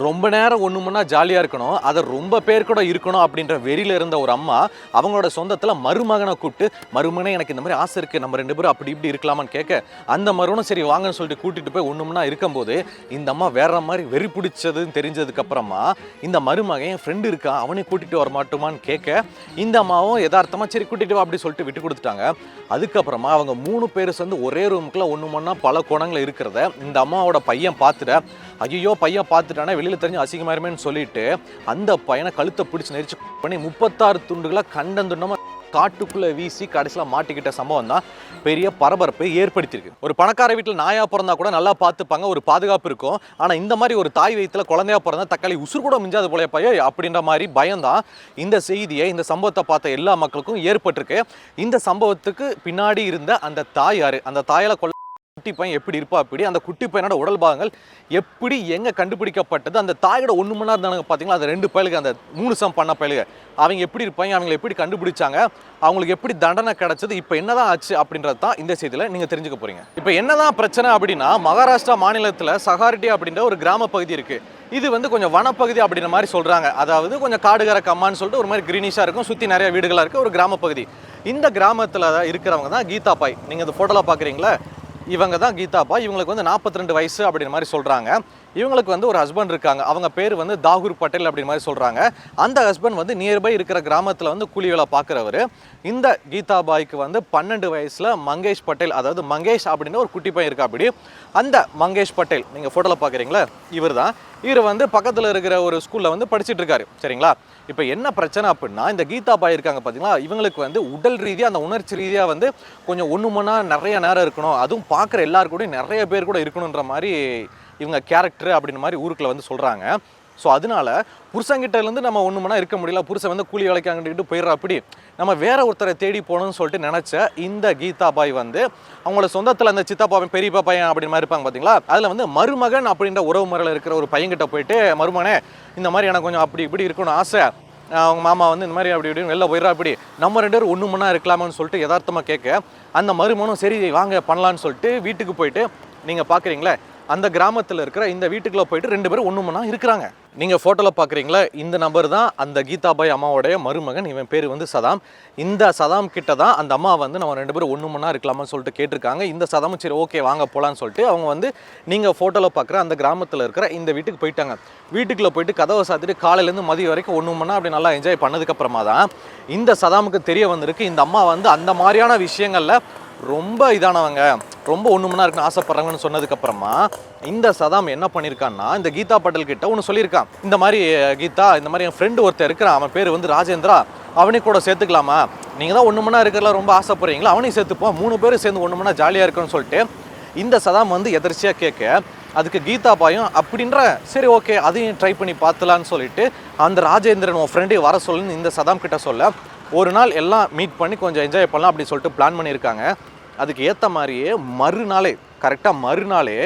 ரொம்ப நேரம் ஒன்று முன்னா ஜாலியாக இருக்கணும். அதை ரொம்ப பேர் கூட இருக்கணும் அப்படின்ற வெறியில இருந்த ஒரு அம்மா அவங்களோட சொந்தத்தில் மருமகனை கூப்பிட்டு மருமகனே எனக்கு இந்த மாதிரி ஆசை இருக்குது நம்ம ரெண்டு பேரும் அப்படி இப்படி இருக்கலாமான்னு கேட்க அந்த மருமனும் சரி வாங்கன்னு சொல்லிட்டு கூட்டிட்டு போய் ஒன்று இருக்கும்போது இந்த அம்மா வேற மாதிரி வெறி பிடிச்சதுன்னு தெரிஞ்சதுக்கு அப்புறமா இந்த மருமகன் என் ஃப்ரெண்டு இருக்கா அவனையும் கூட்டிட்டு வர மாட்டோமான்னு கேட்க இந்த அம்மாவும் யதார்த்தமா சரி கூட்டிட்டு வா அப்படி சொல்லிட்டு விட்டு கொடுத்துட்டாங்க. அதுக்கப்புறமா அவங்க மூணு பேர் சேர்ந்து ஒரே ரூமுக்குள்ள ஒன்று மணி பல கோணங்கள் இருக்கிறத இந்த அம்மாவோட பையன் பார்த்துட ஐயோ பையன் பார்த்துட்டானே வெளியில் தெரிஞ்சு அசிங்கமாயிருமேன்னு சொல்லிட்டு அந்த பையனை கழுத்தை பிடிச்சி நெரிச்சு பண்ணி முப்பத்தாறு துண்டுகளை கண்டந்துண்டமா காட்டுக்குள்ளே வீசி கடைசியில் மாட்டிக்கிட்ட சம்பவம் தான் பெரிய பரபரப்பை ஏற்படுத்தியிருக்கு. ஒரு பணக்கார வீட்டில் நாயாக பிறந்தா கூட நல்லா பார்த்துப்பாங்க ஒரு பாதுகாப்பு இருக்கும். ஆனால் இந்த மாதிரி ஒரு தாய் வயித்துல குழந்தையா பிறந்தா தக்காளி உசுர் கூட மிஞ்சாத போல பைய அப்படின்ற மாதிரி பயம்தான் இந்த செய்தியை இந்த சம்பவத்தை பார்த்த எல்லா மக்களுக்கும் ஏற்பட்டிருக்கு. இந்த சம்பவத்துக்கு பின்னாடி இருந்த அந்த தாய் யாரு? அந்த தாயால் கொல்ல குட்டி பையன் எப்படி இருப்பா அப்படி அந்த குட்டி பையனோட உடல் பாகங்கள் எப்படி எங்கே கண்டுபிடிக்கப்பட்டது அந்த தாயோட ஒன்று மணி நேரம் பார்த்தீங்களா அந்த ரெண்டு பயலுக்கு அந்த மூணு சம் பண்ண பயலுக அவங்க எப்படி இருப்பாங்க அவங்களை எப்படி கண்டுபிடிச்சாங்க அவங்களுக்கு எப்படி தண்டனை கிடைச்சது இப்போ என்னதான் ஆச்சு அப்படின்றது தான் இந்த செய்தியில் நீங்கள் தெரிஞ்சுக்க போறீங்க. இப்போ என்னதான் பிரச்சனை அப்படின்னா மகாராஷ்டிரா மாநிலத்தில் சகாரிட்டி அப்படின்ற ஒரு கிராம பகுதி இருக்கு. இது வந்து கொஞ்சம் வனப்பகுதி அப்படின்ற மாதிரி சொல்றாங்க. அதாவது கொஞ்சம் காடுகர கம்மான்னு சொல்லிட்டு ஒரு மாதிரி கிரீனிஷாக இருக்கும் சுற்றி நிறைய வீடுகளாக இருக்கு ஒரு கிராம பகுதி. இந்த கிராமத்தில் இருக்கிறவங்க தான் கீதா பாய். நீங்கள் இந்த ஃபோட்டோவில் பார்க்குறீங்களா இவங்க தான் கீதாப்பா. இவங்களுக்கு வந்து 42 வயசு அப்படின்ற மாதிரி சொல்கிறாங்க இவங்களுக்கு வந்து ஒரு ஹஸ்பண்ட் இருக்காங்க. அவங்க பேர் வந்து தாகூர் பட்டேல் அப்படின்ற மாதிரி சொல்கிறாங்க அந்த ஹஸ்பண்ட் வந்து நியர்பை இருக்கிற கிராமத்தில் வந்து கூலி வேலை பார்க்குறவர் இந்த கீதாபாய்க்கு வந்து பன்னெண்டு வயசில் மங்கேஷ் பட்டேல் அதாவது மங்கேஷ் அப்படின்னு ஒரு குட்டி பையன் இருக்கா அப்படி. அந்த மங்கேஷ் பட்டேல் நீங்கள் ஃபோட்டோவில் பார்க்குறீங்களா இவர் தான் இவர் வந்து பக்கத்தில் இருக்கிற ஒரு ஸ்கூலில் வந்து படிச்சுட்டு இருக்காரு. சரிங்களா? இப்போ என்ன பிரச்சனை அப்படின்னா இந்த கீதா பாய் இருக்காங்க பார்த்தீங்களா இவங்களுக்கு வந்து உடல் ரீதியாக அந்த உணர்ச்சி ரீதியாக வந்து கொஞ்சம் ஒன்று மணி நிறைய நேரம் இருக்கணும். அதுவும் பார்க்குற எல்லாருக்கூடையும் கூடயும் நிறைய பேர் கூட இருக்கணுன்ற மாதிரி இவங்க கேரக்டர் அப்படின்னு மாதிரி ஊருக்குள்ள வந்து சொல்கிறாங்க ஸோ அதனால புருஷங்கிட்டேருந்து நம்ம ஒன்றுமனா இருக்க முடியல. புருஷன் வந்து கூலி வேலைக்கு போயிடுற அப்படி. நம்ம வேற ஒருத்தரை தேடி போகணும்னு சொல்லிட்டு நினச்ச இந்த கீதா பாய் வந்து அவங்களோட சொந்தத்தில் அந்த சித்தப்பா பையன் பெரியப்பா பையன் அப்படின்னு மாதிரி இருப்பாங்க பார்த்தீங்களா அதில் வந்து மருமகன் அப்படின்ற உறவு முறையில் இருக்கிற ஒரு பையன்கிட்ட போயிட்டு மருமகனே இந்த மாதிரி எனக்கு கொஞ்சம் அப்படி இப்படி இருக்கணும் ஆசை. அவங்க மாமா வந்து இந்த மாதிரி அப்படி இப்படின்னு வெளில போயிடா அப்படி. நம்ம ரெண்டு பேரும் ஒன்று இருக்கலாமான்னு சொல்லிட்டு யதார்த்தமாக கேட்க அந்த மருமனும் சரி வாங்க பண்ணலான்னு சொல்லிட்டு வீட்டுக்கு போயிட்டு நீங்கள் பார்க்குறீங்களே அந்த கிராமத்தில் இருக்கிற இந்த வீட்டுக்குள்ளே போயிட்டு ரெண்டு பேரும் ஒன்று மணி இருக்கிறாங்க. நீங்கள் ஃபோட்டோவில் பார்க்குறீங்களா இந்த நபர் தான் அந்த கீதாபாய் அம்மாவோடைய மருமகன். இவன் பேர் வந்து சதாம். இந்த சதாம் கிட்ட தான் அந்த அம்மா வந்து நம்ம ரெண்டு பேரும் ஒன்று மணி இருக்கலாமான்னு சொல்லிட்டு கேட்டிருக்காங்க. இந்த சதாமும் சரி ஓகே வாங்க போகலான்னு சொல்லிட்டு அவங்க வந்து நீங்கள் ஃபோட்டோவில் பார்க்குற அந்த கிராமத்தில் இருக்கிற இந்த வீட்டுக்கு போயிட்டாங்க. வீட்டுக்குள்ளே போயிட்டு கதவை சாத்திட்டு காலையிலேருந்து மதியம் வரைக்கும் ஒன்று மணி அப்படி நல்லா என்ஜாய் பண்ணதுக்கப்புறமா தான் இந்த சதாமுக்கு தெரிய வந்திருக்கு. இந்த அம்மா வந்து அந்த மாதிரியான விஷயங்களில் ரொம்ப இதானவங்க. ரொம்ப ஒன்று மணி இருக்குன்னு ஆசைப்படுறாங்கன்னு சொன்னதுக்கப்புறமா இந்த சதாம் என்ன பண்ணியிருக்கான்னா இந்த கீதா பட்டல் கிட்ட ஒன்று சொல்லியிருக்கான். இந்த மாதிரி கீதா இந்த மாதிரி என் ஃப்ரெண்டு ஒருத்தர் இருக்கிறான். அவன் பேர் வந்து ராஜேந்திரா. அவனை கூட சேர்த்துக்கலாமா? நீங்கள் தான் ஒன்று மணி இருக்கிறதுல ரொம்ப ஆசைப்படுறீங்களா? அவனையும் சேர்த்துப்போம் மூணு பேரும் சேர்ந்து ஒன்று மணி ஜாலியாக இருக்குன்னு சொல்லிட்டு இந்த சதாம் வந்து எதர்ச்சியாக கேட்க அதுக்கு கீதா பாயும் அப்படின்ற சரி ஓகே அதையும் ட்ரை பண்ணி பார்த்துலான்னு சொல்லிட்டு அந்த ராஜேந்திரன் உன் ஃப்ரெண்டையும் வர சொல்லுன்னு இந்த சதாம் கிட்ட சொல்ல ஒரு நாள் எல்லாம் மீட் பண்ணி கொஞ்சம் என்ஜாய் பண்ணலாம் அப்படி சொல்லிட்டு பிளான் பண்ணியிருக்காங்க. அதுக்கு ஏற்ற மாதிரியே மறுநாளே கரெக்டாக மறுநாளே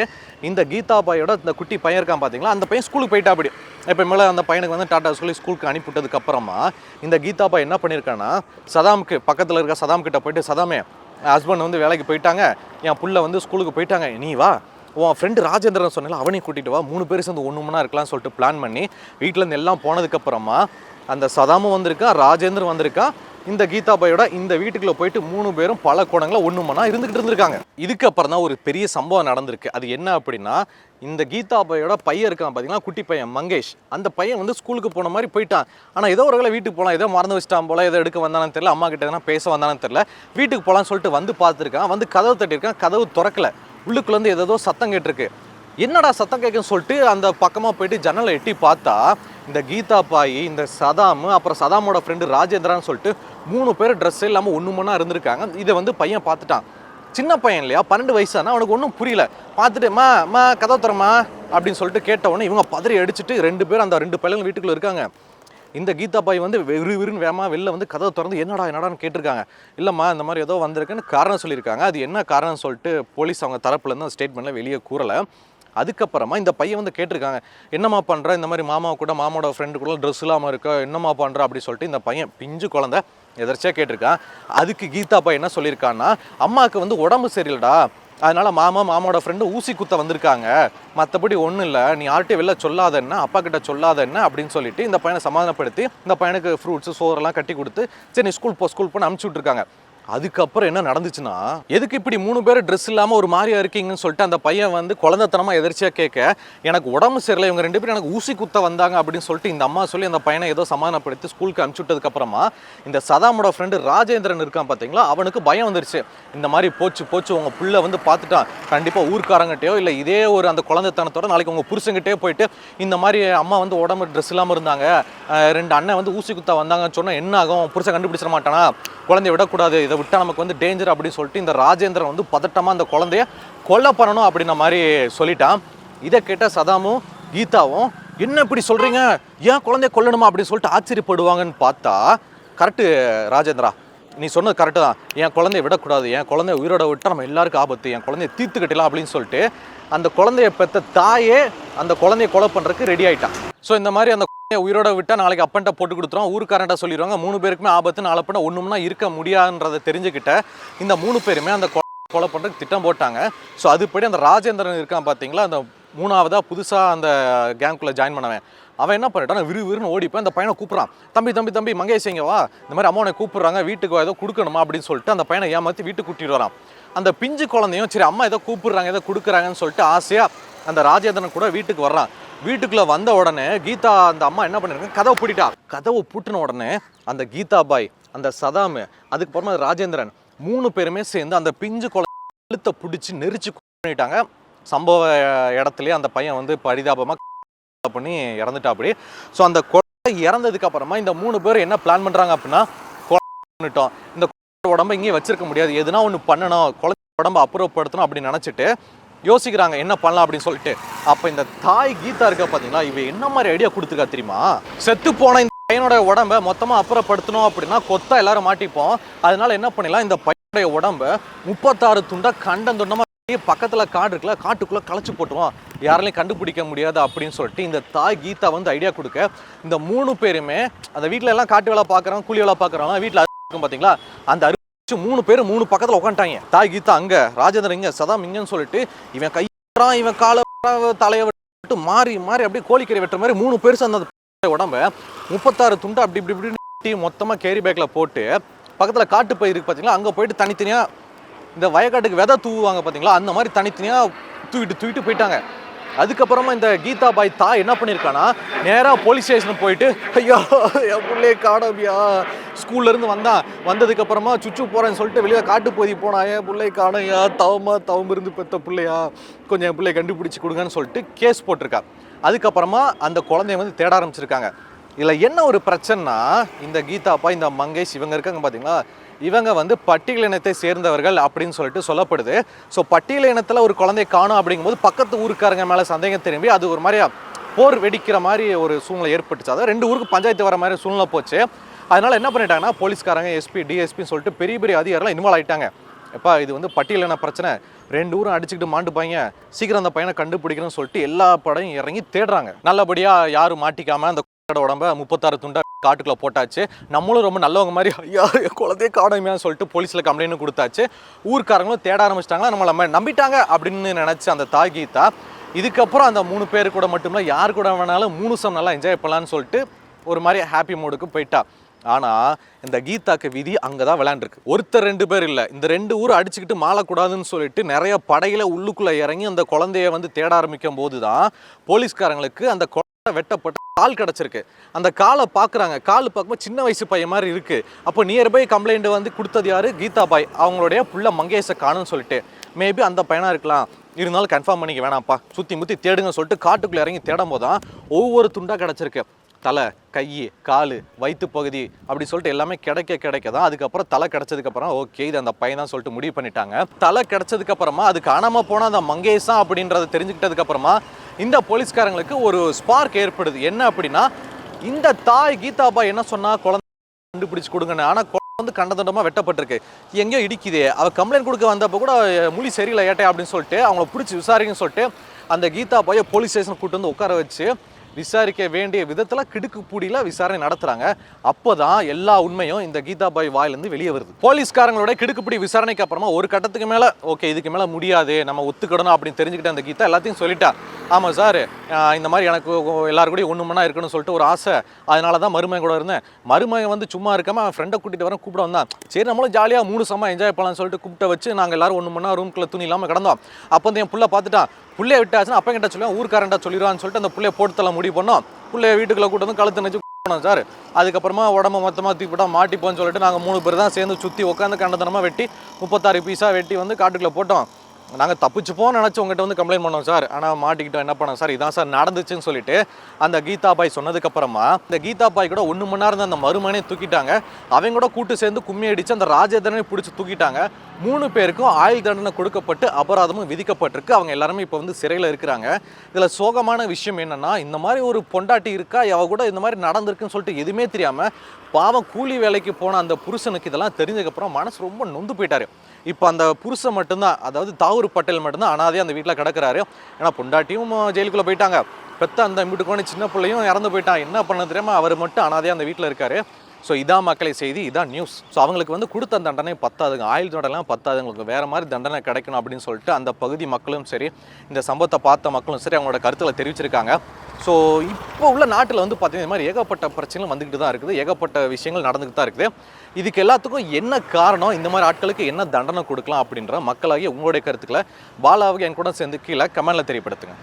இந்த கீதா பாயோட இந்த குட்டி பையன் இருக்கான் பார்த்தீங்களா அந்த பையன் ஸ்கூலுக்கு போயிட்டா அப்படி. இப்போ மேலே அந்த பையனுக்கு வந்து டாட்டா சொல்லி ஸ்கூலுக்கு அனுப்பிவிட்டதுக்கு அப்புறமா இந்த கீதா பாய் என்ன பண்ணியிருக்கான்னா சதாம்க்கு பக்கத்தில் இருக்க சதாம் கிட்ட போயிட்டு சதாமே ஹஸ்பண்ட் வந்து வேலைக்கு போயிட்டாங்க. என் புள்ள வந்து ஸ்கூலுக்கு போயிட்டாங்க. நீ வா. உன் ஃப்ரெண்டு ராஜேந்திரன் சொன்னால அவனையும் கூட்டிட்டு வா. மூணு பேர் சேர்ந்து ஒன்று மணி இருக்கலாம்னு சொல்லிட்டு பிளான் பண்ணி வீட்டிலேருந்து எல்லாம் போனதுக்கப்புறமா அந்த சதாமும் வந்திருக்கான் ராஜேந்திரன் வந்திருக்கான் இந்த கீதாபாயோட இந்த வீட்டுக்குள்ளே போயிட்டு மூணு பேரும் பல கோணங்கள ஒன்று இருந்துக்கிட்டு இருந்துகிட்டு இருந்திருக்காங்க. இதுக்கப்புறம் தான் ஒரு பெரிய சம்பவம் நடந்திருக்கு. அது என்ன அப்படின்னா இந்த கீதாபாயோட பையன் இருக்கான் பார்த்தீங்கன்னா குட்டி பையன் மங்கேஷ். அந்த பையன் வந்து ஸ்கூலுக்கு போன மாதிரி போயிட்டான். ஆனால் ஏதோ ஒரு வேளை வீட்டுக்கு போகலாம் ஏதோ மறந்து வச்சிட்டான் போல ஏதோ எடுக்க வந்தானு தெரியல அம்மா கிட்ட எதனா பேச வந்தானு தெரியல. வீட்டுக்கு போகலான்னு சொல்லிட்டு வந்து பார்த்துருக்கான். வந்து கதவு தட்டியிருக்கான். கதவு திறக்கல. உள்ளுக்குள்ளேருந்து ஏதோ சத்தம் கேட்டிருக்கு. என்னடா சத்தம் கேட்குன்னு சொல்லிட்டு அந்த பக்கமாக போயிட்டு ஜன்னலை எட்டி பார்த்தா இந்த கீதா பாய் இந்த சதாம் அப்புறம் சதாமோட ஃப்ரெண்டு ராஜேந்திரான்னு சொல்லிட்டு மூணு பேர் ட்ரெஸ் இல்லாமல் ஒன்று மணி இருந்திருக்காங்க. இதை வந்து பையன் பார்த்துட்டான். சின்ன பையன் இல்லையா? பன்னெண்டு வயசானா? அவனுக்கு ஒன்றும் புரியல. பார்த்துட்டு மா மா கதவை தரமா அப்படின்னு சொல்லிட்டு கேட்ட உடனே இவங்க பதறி அடிச்சுட்டு ரெண்டு பேரும் அந்த ரெண்டு பையன் வீட்டுக்குள்ளே இருக்காங்க. இந்த கீதா பாய் வந்து விறு விறுன்னு வேகமாக வெளில வந்து கதவை திறந்து என்னடா என்னடான்னு கேட்டிருக்காங்க. இல்லைம்மா இந்த மாதிரி ஏதோ வந்திருக்குன்னு காரணம் சொல்லியிருக்காங்க. அது என்ன காரணம்னு சொல்லிட்டு போலீஸ் அவங்க தரப்புலேருந்து அந்த ஸ்டேட்மெண்ட்டில் வெளியே கூறலை. அதுக்கப்புறமா இந்த பையன் வந்து கேட்டிருக்காங்க என்னம்மா பண்ணுற இந்த மாதிரி மாமா கூட மாமாவோட ஃப்ரெண்டு கூட ட்ரெஸ் இல்லாமல் இருக்க என்னம்மா பண்ணுற அப்படி சொல்லிட்டு இந்த பையன் பிஞ்சு குழந்த எதர்ச்சியாக கேட்டிருக்கான். அதுக்கு கீதா பையன் என்ன சொல்லியிருக்கான்னா அம்மாவுக்கு வந்து உடம்பு சரியில்லடா. அதனால் மாமா மாமாவோட ஃப்ரெண்டு ஊசி குத்த வந்திருக்காங்க. மற்றபடி ஒன்றும் இல்லை. நீ யார்கிட்டயும் வெளில சொல்லாத என்ன? அப்பா கிட்ட சொல்லாத என்ன? அப்படின்னு சொல்லிட்டு இந்த பையனை சமாதானப்படுத்தி இந்த பையனுக்கு ஃப்ரூட்ஸ் சோறெல்லாம் கட்டி கொடுத்து சரி நீ ஸ்கூல் போ ஸ்கூல் போன்னு அனுப்பிச்சி விட்ருக்காங்க அதுக்கப்புறம் என்ன நடந்துச்சுன்னா எதுக்கு இப்படி மூணு பேர் ட்ரெஸ் இல்லாமல் ஒரு மாதிரியா இருக்கீங்கன்னு சொல்லிட்டு அந்த பையன் வந்து குழந்தைத்தனமாக எதிர்ச்சியாக கேட்க எனக்கு உடம்பு சரியில்லை இவங்க ரெண்டு பேரும் எனக்கு ஊசி குத்த வந்தாங்க அப்படின்னு சொல்லிட்டு இந்த அம்மா சொல்லி அந்த பையனை ஏதோ சமாதானப்படுத்தி ஸ்கூலுக்கு அனுப்பிச்சுட்டதுக்கு அப்புறமா இந்த சதாமோட ஃப்ரெண்டு ராஜேந்திரன் இருக்கான் பார்த்தீங்களா அவனுக்கு பயம் வந்துருச்சு. இந்த மாதிரி போச்சு போச்சு உங்க புள்ள வந்து பார்த்துட்டான் கண்டிப்பாக ஊர்க்காரங்கிட்டயோ இல்லை இதே ஒரு அந்த குழந்தைத்தனத்தோட நாளைக்கு உங்க புருஷங்கிட்டே போயிட்டு இந்த மாதிரி அம்மா வந்து உடம்பு ட்ரெஸ் இல்லாமல் இருந்தாங்க. ரெண்டு அண்ணன் வந்து ஊசி குத்தா வந்தாங்கன்னு சொன்னால் என்ன ஆகும்? புருஷன் கண்டுபிடிச்சிட மாட்டானா? குழந்தைய விடக்கூடாது. இதை விட்டால் நமக்கு வந்து டேஞ்சர் அப்படின்னு சொல்லிட்டு இந்த ராஜேந்திரன் வந்து பதட்டமாக அந்த குழந்தைய கொல்லை பண்ணணும் அப்படின்ன மாதிரி சொல்லிட்டான். இதை கேட்ட சதாமும் கீதாவும் என்ன இப்படி சொல்கிறீங்க ஏன் குழந்தைய கொல்லணுமா? அப்படின்னு சொல்லிட்டு ஆச்சரியப்படுவாங்கன்னு பார்த்தா கரெக்டு ராஜேந்திரா. நீ சொன்னது கரெக்டு தான். என் குழந்தைய விடக்கூடாது. என் குழந்தைய உயிரோட விட்டால் நம்ம எல்லாருக்கும் ஆபத்து. என் குழந்தைய தீர்த்துக்கிட்டலாம் அப்படின்னு சொல்லிட்டு அந்த குழந்தைய பெற்ற தாயே அந்த குழந்தைய கொலை பண்றதுக்கு ரெடி ஆயிட்டான் ஸோ இந்த மாதிரி அந்த குழந்தைய உயிரோட விட்டா நாளைக்கு அப்பன்ட்ட போட்டு கொடுத்துரும். ஊருக்காரன்ட்ட சொல்லிடுவாங்க. மூணு பேருக்குமே ஆபத்து நாளை பண்ண ஒண்ணும்னா இருக்க முடியாதுன்றதை தெரிஞ்சுக்கிட்ட இந்த மூணு பேருமே அந்த கொலை பண்றதுக்கு திட்டம் போட்டாங்க. ஸோ அதுபடி அந்த ராஜேந்திரன் இருக்கான் பார்த்தீங்களா அந்த மூணாவதா புதுசாக அந்த கேங்குள்ளே ஜாயின் பண்ணவன். அவன் என்ன பண்ணிட்டான்? விறு விறுன்னு ஓடிப்போய் அந்த பையனை கூப்பிட்றான். தம்பி தம்பி தம்பி மங்கேஷ் இங்க வா? இந்த மாதிரி அம்மாவை கூப்பிட்றாங்க வீட்டுக்கு வா, ஏதோ கொடுக்கணுமா? அப்படின்னு சொல்லிட்டு அந்த பையனை ஏமாத்தி வீட்டுக்கு கூட்டிட்டு வரான். அந்த பிஞ்சு குழந்தையும் சரி அம்மா ஏதோ கூப்பிடுறாங்க ஏதோ கொடுக்குறாங்கன்னு சொல்லிட்டு ஆசையாக அந்த ராஜேந்திரன் கூட வீட்டுக்கு வர்றான். வீட்டுக்குள்ளே வந்த உடனே கீதா அந்த அம்மா என்ன பண்ணிருக்காங்க கதவை பிடிட்டா கதவை பூட்டின உடனே அந்த கீதா பாய் அந்த சதாமு அதுக்கப்புறமா ராஜேந்திரன் மூணு பேருமே சேர்ந்து அந்த பிஞ்சு குழந்தை கழுத்தை பிடிச்சி நெரிச்சு பண்ணிட்டாங்க. சம்பவ இடத்துலயே அந்த பையன் வந்து பரிதாபமாக பண்ணி இறந்துட்டா அப்படி ஸோ அந்த குழந்தை இறந்ததுக்கு அப்புறமா இந்த மூணு பேர் என்ன பிளான் பண்றாங்க அப்படின்னா பண்ணிட்டோம் இந்த குழந்தை உடம்ப இங்கேயே வச்சிருக்க முடியாது. எதுனா ஒன்று பண்ணணும். குழந்தை உடம்ப அப்புறப்படுத்தணும் அப்படின்னு நினச்சிட்டு யோசிக்கிறாங்க என்ன பண்ணலாம் அப்படின்னு சொல்லிட்டு. அப்போ இந்த தாய் கீதா இருக்க பார்த்தீங்களா இவ என்ன மாதிரி ஐடியா கொடுத்துருக்கா தெரியுமா? செத்து போன இந்த பையனோட உடம்ப மொத்தமாக அப்புறப்படுத்தணும் அப்படின்னா கொத்தா எல்லாரும் மாட்டிப்போம். அதனால என்ன பண்ணிடலாம்? இந்த பையனுடைய உடம்ப முப்பத்தாறு துண்டா கண்டம் துண்டமாக பக்கத்தில் காடு இருக்குல்ல காட்டுக்குள்ளே களைச்சி போட்டுருவோம். யாராலையும் கண்டுபிடிக்க முடியாது அப்படின்னு சொல்லிட்டு இந்த தாய் கீதா வந்து ஐடியா கொடுக்க. இந்த மூணு பேருமே அந்த வீட்டில் எல்லாம் காட்டு வேலை பார்க்குறோம் கூலி வேலை பார்க்குறவங்க வீட்டில் இருக்கும் பார்த்தீங்களா அந்த அரிசி மூணு பேர் மூணு பக்கத்தில் உட்காந்துட்டாங்க தாய் கீதா அங்கே ராஜேந்திரன் இங்கே சதாம் இங்கன்னு சொல்லிட்டு இவன் கை இவன் காலை தலையை விட்டு மாறி மாறி அப்படியே கோழிக்கறி வெட்டுற மாதிரி மூணு பேர் சேர்ந்த அந்த உடம்ப முப்பத்தாறு துண்டு அப்படி இப்படி இப்படி மொத்தமாக கேரி பேக்கில் போட்டு பக்கத்தில் காட்டு பயிர் இருக்கு அங்கே போயிட்டு தனித்தனியாக இந்த வயக்காட்டுக்கு விதை தூவுவாங்க பார்த்தீங்களா அந்த மாதிரி தனித்தனியாக தூக்கிட்டு தூக்கிட்டு போயிட்டாங்க. அதுக்கப்புறமா இந்த கீதா பாய் தாய் என்ன பண்ணியிருக்கானா நேராக போலீஸ் ஸ்டேஷனுக்கு போயிட்டு ஐயா என் பிள்ளைய காணோம்யா. ஸ்கூல்லேருந்து வந்தான். வந்ததுக்கப்புறமா சுச்சு போகிறேன்னு சொல்லிட்டு வெளியே காட்டு போதி போனா என் பிள்ளை காணையா தவமா தவம் இருந்து பெத்த பிள்ளையா? கொஞ்சம் என் பிள்ளைய கண்டுபிடிச்சி கொடுங்கன்னு சொல்லிட்டு கேஸ் போட்டிருக்கா. அதுக்கப்புறமா அந்த குழந்தைய வந்து தேட ஆரம்பிச்சிருக்காங்க. இதில் என்ன ஒரு பிரச்சனைனா இந்த கீதாப்பா இந்த மங்கேஷ் இவங்க இருக்காங்க பார்த்தீங்களா இவங்க வந்து பட்டியல் இனத்தை சேர்ந்தவர்கள் அப்படின்னு சொல்லிட்டு சொல்லப்படுது. ஸோ பட்டியல் இனத்தில் ஒரு குழந்தைய காணும் அப்படிங்கும்போது பக்கத்து ஊருக்காரங்க மேலே சந்தேகம் திரும்பி அது ஒரு மாதிரியா போர் வெடிக்கிற மாதிரி ஒரு சூழ்நிலை ஏற்பட்டுச்சு. அதாவது ரெண்டு ஊருக்கு பஞ்சாயத்து வர மாதிரி சூழ்நிலை போச்சு. அதனால என்ன பண்ணிட்டாங்கன்னா போலீஸ்காரங்க எஸ்பி டிஎஸ்பின்னு சொல்லிட்டு பெரிய பெரிய அதிகாரிலாம் இன்வால்வ் ஆயிட்டாங்க. எப்பா இது வந்து பட்டியலின பிரச்சனை. ரெண்டு ஊரும் அடிச்சுக்கிட்டு பையன் சீக்கிரம் அந்த பையனை கண்டுபிடிக்கணும்னு சொல்லிட்டு எல்லா படையும் இறங்கி தேடுறாங்க. நல்லபடியாக யாரும் மாட்டிக்காமல் அந்த உடம்ப முப்பத்தாறு துண்டா காட்டுக்குள்ள போட்டாச்சு. நம்மளும் ரொம்ப நல்லவங்க மாதிரி ஐயா குழந்தைய காணுமையான்னு சொல்லிட்டு போலீஸ்ல கம்ப்ளைண்ட் கொடுத்தாச்சு. ஊர்க்காரங்களும் தேட ஆரம்பிச்சிட்டாங்களா? நம்மள நம்ம நம்பிட்டாங்க அப்படின்னு நினைச்ச அந்த தாய் கீதா. இதுக்கப்புறம் அந்த மூணு பேர் கூட மட்டும் இல்லை யார் கூட வேணாலும் மூணு சம் நல்லா என்ஜாய் பண்ணலாம்னு சொல்லிட்டு ஒரு மாதிரி ஹாப்பி மூடுக்கு போயிட்டா. ஆனா இந்த கீதாக்கு விதி அங்கதான் விளையாண்டுருக்கு. ஒருத்தர் ரெண்டு பேர் இல்லை. இந்த ரெண்டு ஊர் அடிச்சுக்கிட்டு மாளக்கூடாதுன்னு சொல்லிட்டு நிறைய படையில உள்ளுக்குள்ள இறங்கி அந்த குழந்தைய வந்து தேட ஆரம்பிக்கும் போது தான் போலீஸ்காரங்களுக்கு அந்த வெட்டப்பட்ட கால் கிடச்சிருக்கு. அந்த காலை பார்க்குறாங்க. கால் பார்க்கும்போது சின்ன வயசு பையன் மாதிரி இருக்கு. அப்போ நியர்பை கம்ப்ளைண்ட் வந்து கொடுத்தது யாரு? கீதா பாய் அவங்களுடைய புள்ள மங்கேஷை காணும்னு சொல்லிட்டு. மேபி அந்த பையனா இருக்கலாம். இருந்தாலும் கன்ஃபார்ம் பண்ணிக்க வேணாம்ப்பா. சுற்றி முற்றி தேடுங்க சொல்லிட்டு காட்டுக்குள்ளே இறங்கி தேடும் போது தான் ஒவ்வொரு துண்டாக கிடச்சிருக்கு. தலை கை கால் வயிற்று பகுதி அப்படி சொல்லிட்டு எல்லாமே கிடைக்க கிடைக்க தான். அதுக்கப்புறம் தலை கிடைச்சதுக்கப்புறம் ஓகே இது அந்த பையன் தான் சொல்லிட்டு முடிவு பண்ணிட்டாங்க. தலை கிடச்சதுக்கப்புறமா அது காணாமல் போன அந்த மங்கேஷா அப்படின்றத தெரிஞ்சுக்கிட்டதுக்கப்புறமா இந்த போலீஸ்காரங்களுக்கு ஒரு ஸ்பார்க் ஏற்படுது. என்ன அப்படின்னா இந்த தாய் கீதாபா என்ன சொன்னால் குழந்தை கண்டுபிடிச்சு கொடுங்கன்னு. ஆனால் வந்து கண்டதண்டமாக வெட்டப்பட்டிருக்கு. எங்கேயோ இடிக்குதே. அவ கம்ப்ளைண்ட் கொடுக்க வந்தப்போ கூட அஹ், மொழி சரியில்லை ஏட்டே அப்படின்னு சொல்லிட்டு அவங்கள பிடிச்சி விசாரிங்கன்னு சொல்லிட்டு அந்த கீதா பாயை போலீஸ் ஸ்டேஷன் கூட்டு வந்து உட்கார வச்சு விசாரிக்க வேண்டிய விதத்தில் கிடுக்குப்பூடியில் விசாரணை நடத்துகிறாங்க அப்போ தான் எல்லா உண்மையும் இந்த கீதா வாயிலேருந்து வாயிலிருந்து வெளியே வருது. போலீஸ்காரங்களோட கிடுக்குப்பிடி விசாரணைக்கு அப்புறமா ஒரு கட்டத்துக்கு மேலே ஓகே இதுக்கு மேலே முடியாது நம்ம ஒத்துக்கிடணும் அப்படின்னு தெரிஞ்சுக்கிட்ட அந்த கீதா எல்லாத்தையும் சொல்லிட்டார் ஆமாம் சார் இந்த மாதிரி எனக்கு எல்லாரும் கூட ஒன்று மணா இருக்கணும்னு சொல்லிட்டு ஒரு ஆசை. அதனால தான் மருமகன் கூட இருந்தேன். மருமகன் வந்து சும்மா இருக்காமல் அவன் ஃப்ரெண்டை கூட்டிகிட்டு வரேன் கூப்பிட வந்தான். சரி நம்மளும் ஜாலியாக மூணு சமா என்ஜாய் பண்ணலாம்னு சொல்லிட்டு கூப்பிட்ட வச்சு நாங்கள் எல்லாரும் ஒன்று மணி ரூம்குள்ளே துணி இல்லாமல் கிடந்தோம். அப்போ வந்து என் புள்ள பார்த்துட்டான். புள்ளைய விட்டாச்சுன்னா அப்பா கிட்ட சொல்லுவேன் ஊர்க்காரன்டா சொல்லிடுவான்னு சொல்லிட்டு அந்த புள்ளைய போட்டு முடி முடிவு பண்ணோம். பிள்ளைய வீட்டுக்குள்ள கூட்டு வந்து கழுத்து நினச்சி போனோம் சார். அதுக்கப்புறமா உடம்ப மொத்தமாக தூக்கிவிட்டா மாட்டிப்போன்னு சொல்லிட்டு நாங்கள் மூணு பேர் தான் சேர்ந்து சுற்றி உட்காந்து கண்டதனமாக வெட்டி முப்பத்தாறு பீஸாக வெட்டி வந்து காட்டுக்குள்ளே போட்டோம். நாங்கள் தப்பிச்சுப்போம்னு நினச்சி உங்கள்கிட்ட வந்து கம்ப்ளைண்ட் பண்ணோம் சார் ஆனால் மாட்டிக்கிட்டோம் என்ன பண்ணோம் சார் இதான் சார் நடந்துச்சுன்னு சொல்லிட்டு அந்த கீதா பாய் சொன்னதுக்கப்புறமா இந்த கீதா பாய் கூட ஒன்று மணி நேரம் அந்த மருமனே தூக்கிட்டாங்க. அவங்க கூட கூட்டு சேர்ந்து கும்மி அடித்து அந்த ராஜதண்டனை பிடிச்சி தூக்கிட்டாங்க. மூணு பேருக்கும் ஆயுள் தண்டனை கொடுக்கப்பட்டு அபராதமும் விதிக்கப்பட்டிருக்கு. அவங்க எல்லாருமே இப்போ வந்து சிறையில் இருக்கிறாங்க. இதில் சோகமான விஷயம் என்னன்னா இந்த மாதிரி ஒரு பொண்டாட்டி இருக்கா? அவ கூட இந்த மாதிரி நடந்திருக்குன்னு சொல்லிட்டு எதுவுமே தெரியாமல் பாவம் கூலி வேலைக்கு போன அந்த புருஷனுக்கு இதெல்லாம் தெரிஞ்சதுக்கப்புறம் மனசு ரொம்ப நொந்து போயிட்டாரு. இப்போ அந்த புருஷன் மட்டும்தான் அதாவது தாவூர் பட்டேல் மட்டும்தான் அனாதே அந்த வீட்டில் கிடக்கிறாரு. ஏன்னா பொண்டாட்டியும் ஜெயிலுக்குள்ளே போயிட்டாங்க. பெத்த அந்த வீட்டுக்கு சின்ன பிள்ளையும் இறந்து போயிட்டான். என்ன பண்ண தெரியுமா? அவர் மட்டும் அனாதையாக அந்த வீட்டில் இருக்காரு. ஸோ இதான் மக்களை செய்தி இதான் நியூஸ் ஸோ அவங்களுக்கு வந்து கொடுத்த தண்டனை பத்தாதுங்க. ஆயுள் தண்டனைலாம் பத்தாது. உங்களுக்கு வேறு மாதிரி தண்டனை கிடைக்கணும் அப்படின்னு சொல்லிட்டு அந்த பகுதி மக்களும் சரி இந்த சம்பவத்தை பார்த்த மக்களும் சரி அவங்களோட கருத்தில் தெரிவிச்சிருக்காங்க. ஸோ இப்போ உள்ள நாட்டில் வந்து பார்த்தீங்கன்னா இந்த மாதிரி ஏகப்பட்ட பிரச்சனைகள் வந்துக்கிட்டு தான் இருக்குது. ஏகப்பட்ட விஷயங்கள் நடந்துக்கிட்டு தான் இருக்குது. இதுக்கு எல்லாத்துக்கும் என்ன காரணம்? இந்த மாதிரி ஆட்களுக்கு என்ன தண்டனை கொடுக்கலாம் அப்படின்ற மக்களாகிய உங்களுடைய கருத்துக்களை பாலாவுக்கு என் கூட சேர்ந்து கீழே கமெண்டில் தெரியப்படுத்துங்க.